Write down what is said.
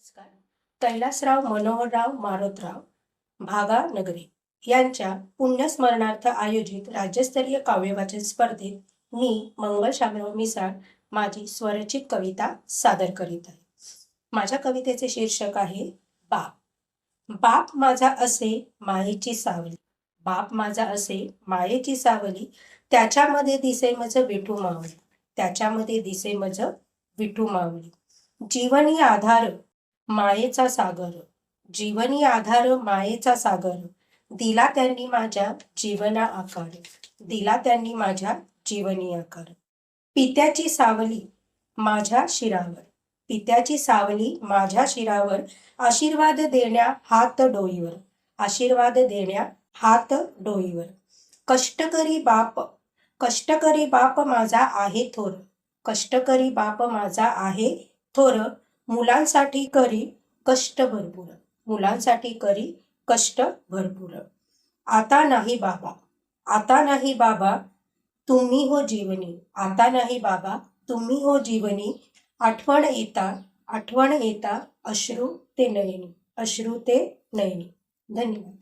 नमस्कार. कैलासराव मनोहरराव मारोतराव भागा नगरे यांच्या पुण्यस्मरणार्थ आयोजित राज्यस्तरीय काव्यवाचन स्पर्धेत मी मंगल शामराव मिसाळ माझी स्वरचित कविता सादर करीत आहे. माझ्या कवितेचे शीर्षक आहे बाप. बाप माझा असे मायेची सावली. बाप माझा असे मायेची सावली. त्याच्यामध्ये दिसे मज विठू मावली. त्याच्यामध्ये दिसे मज विठू मावली. जीवनी आधार मायेचा सागर. जीवनी आधार मायेचा सागर. दिला त्यांनी माझ्या जीवना आकार. दिला त्यांनी माझ्या जीवनी आकार. पित्याची सावली माझ्या शिरावर. पित्याची सावली माझ्या शिरावर. आशीर्वाद देण्या हात डोईवर. आशीर्वाद देण्या हात डोईवर. कष्टकरी बाप. कष्टकरी बाप माझा आहे थोर. कष्टकरी बाप माझा आहे थोर. मुलांसाठी करी कष्ट भरपूर. मुलांसाठी करी कष्ट भरपूर. आता नाही बाबा. आता नाही बाबा. तुम्ही हो जीवनी. आता नाही बाबा. तुम्ही हो जीवनी. आठवण येता. आठवण येता अश्रू ते नयनी. अश्रू ते नयनी. धन्यवाद.